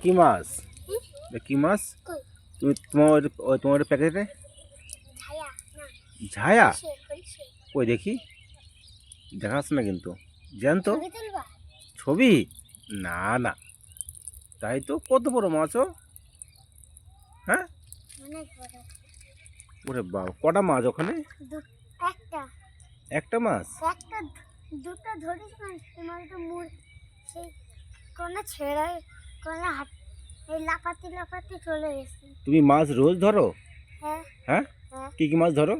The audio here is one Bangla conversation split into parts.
কি মাছ? কি মাছ? তুমি তোমার তোমার প্যাকেটে? ঝায়া ওই দেখি? দেখাস না কিন্তু। ছবি তুলবা? ছবি? না না। তাই তো কত বড় মাছও হ্যাঁ? ওরে বাবা কটা মাছ ওখানে? একটা। একটা মাছ? একটা দুটো ধরিস না তো সেই কোনো ছেড়ে কোনো হাত এই লাফাতে লাফাতে চলে গেছে। তুমি মাছ রোজ ধরো? হ্যাঁ। হ্যাঁ? হ্যাঁ। কি কি মাছ ধরো?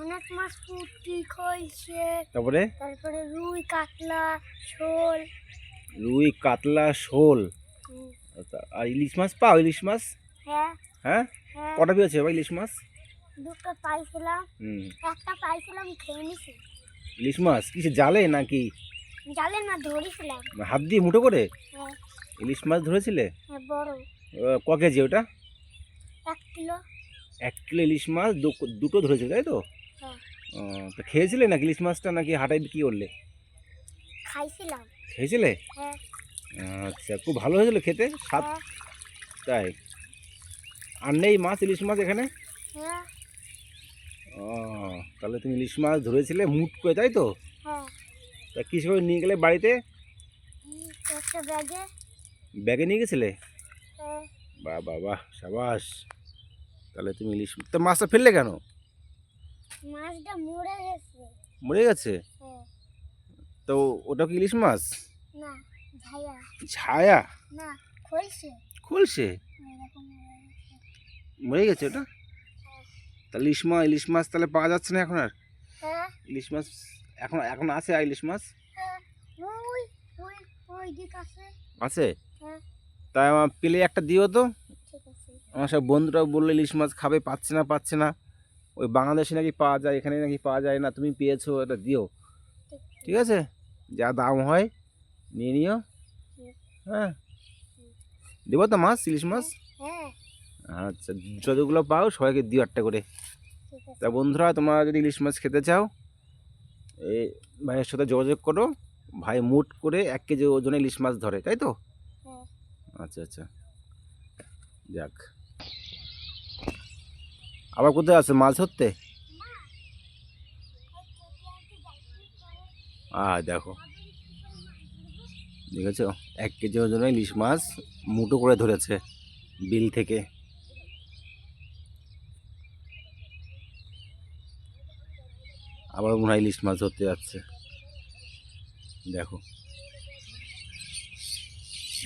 অনেক মাছ পুঁটি খইছে তারপরে? তারপরে রুই কাতলা শোল। রুই কাতলা শোল। আচ্ছা, আর ইলিশ মাছ পাও? ইলিশ মাছ? হ্যাঁ। হ্যাঁ? হ্যাঁ। কটা পেয়েছে ভাই ইলিশ মাছ? দুটো পাইছিলাম। হুম। একটা পাইছিলাম খেয়ে নিছি। ইলিশ মাছ? কিসে জালে নাকি? জালে না ধরেছিলাম। হাত দিয়ে মুঠো করে? হ্যাঁ। ইলিশ মাছ ধরেছিলে? হ্যাঁ, বড়। ক কেজি ওটা? এক কিলো। এক কিলো ইলিশ মাছ দুটো ধরেছে তাই তো? হ্যাঁ। তা খেয়েছিলে নাকি ইলিশ মাছটা নাকি হাটায় বিক্রি করলে? খাইছিলাম। খেয়েছিলে? আচ্ছা খুব ভালো হয়েছিল খেতে স্বাদ? হ্যাঁ। তাই? আর নেই মাছ ইলিশ মাছ এখানে? ও তাহলে তুমি ইলিশ মাছ ধরেছিলে মুট করে তাই তো? তা করে নিয়ে গেলে বাড়িতে? ব্যাগে। নিয়ে গেছিলে? হ্যাঁ। বাহ বাহ বাহ সাবাস। তাহলে তুমি ইলিশ তা মাছটা ফেললে কেন? মাছটা মরে গেছে। মরে গেছে? হ্যাঁ। তো ওটা কি ইলিশ মাছ? না ছায়া না খলছে খুলছে মরে গেছে। ওটা? তাহলে ইলিশ মাছ ইলিশ মাছ তাহলে পাওয়া যাচ্ছে না এখন আর? হ্যাঁ। ইলিশ মাছ এখন এখন আছে ইলিশ মাছ? হ্যাঁ আছে। হ্যাঁ। তাই আমার পেলে একটা দিও তো। আমার সব বন্ধুরা বলল ইলিশ মাছ খাবে পাচ্ছে না পাচ্ছে না। ওই বাংলাদেশে নাকি পাওয়া যায় এখানে নাকি পাওয়া যায় না তুমি পেয়েছ এটা দিও। ঠিক আছে? যা দাম হয় নিয়ে নিও। হ্যাঁ। দেবো তো মাছ ইলিশ মাছ? হ্যাঁ আচ্ছা যতগুলো পাও সবাইকে দিও একটা করে। তা বন্ধুরা তোমরা যদি ইলিশ মাছ খেতে চাও ভাইয়ের সাথে যোগাযোগ করো। ভাই মুট করে এক কেজি ওজনে ইলিশ মাছ ধরে তাই তো? হ্যাঁ। আচ্ছা আচ্ছা। যাক। আবার কোথায় আছে মাছ ধরতে? আ দেখো। দেখেছ? এক কেজি ওজনে ইলিশ মাছ মুটো করে ধরেছে বিল থেকে। আবার মনে হয় ইলিশ মাছ ধরতে যাচ্ছে। দেখো।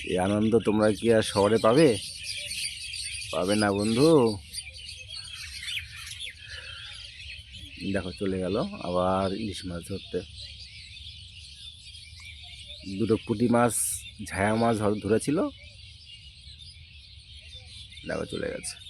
এই আনন্দ তোমরা কি আর শহরে পাবে? পাবে না বন্ধু? দেখো, চলে গেল আবার ইলিশ মাছ ধরতে। দুটো পুঁটি মাছ, ঝায়া মাছ ধর- ধরেছিল। দেখো, চলে গেছে।